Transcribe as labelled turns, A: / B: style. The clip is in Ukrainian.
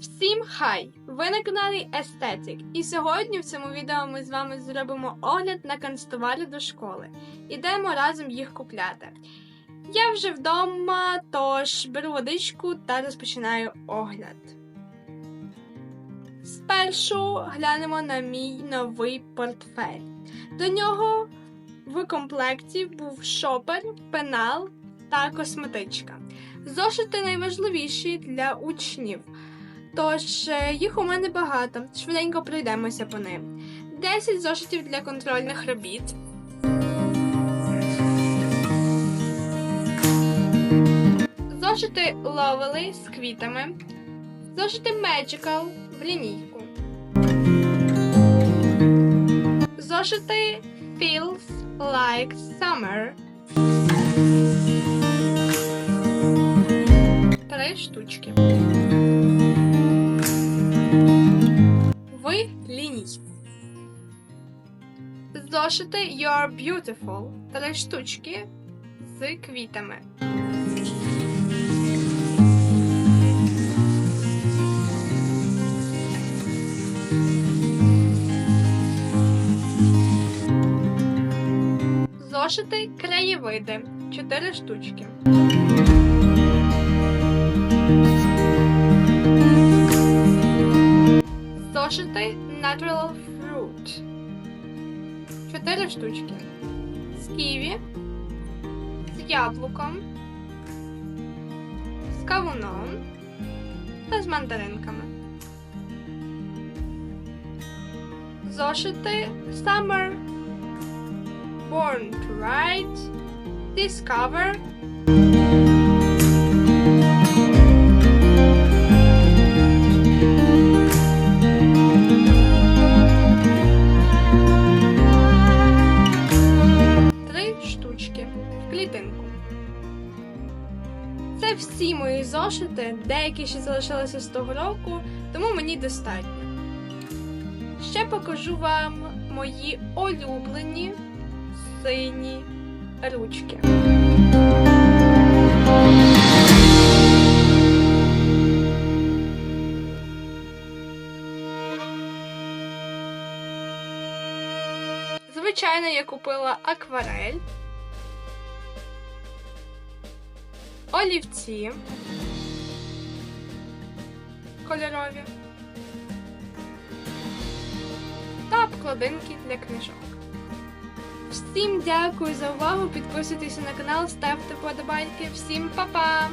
A: Всім хай! Ви на каналі Естетик. І сьогодні в цьому відео ми з вами зробимо огляд на канцтовари до школи. Ідемо разом їх купляти. Я вже вдома, тож беру водичку та розпочинаю огляд. Спершу глянемо на мій новий портфель. До нього в комплекті був шопер, пенал та косметичка. Зошити найважливіші для учнів. Тож е, їх у мене багато. Швиденько пройдемося по ним. 10 зошитів для контрольних робіт. Зошити Lovely з квітами. Зошити Magical в лінійку. Зошити Feels Like Summer. Три штучки. Зошити You're Beautiful. Три штучки з квітами. Зошити краєвиди. Чотири штучки. Зошити Natural Fruit. Чотири штучки. З ківі, з яблуком, з кавуном та з мандаринками. Зошити Summer. Born to Write Discover. Всі мої зошити, деякі ще залишилися з того року, тому мені достатньо. Ще покажу вам мої улюблені сині ручки. Звичайно, я купила акварель, олівці кольорові та обкладинки для книжок. Всім дякую за увагу. Підписуйтесь на канал, ставте подобайки. Всім па-па!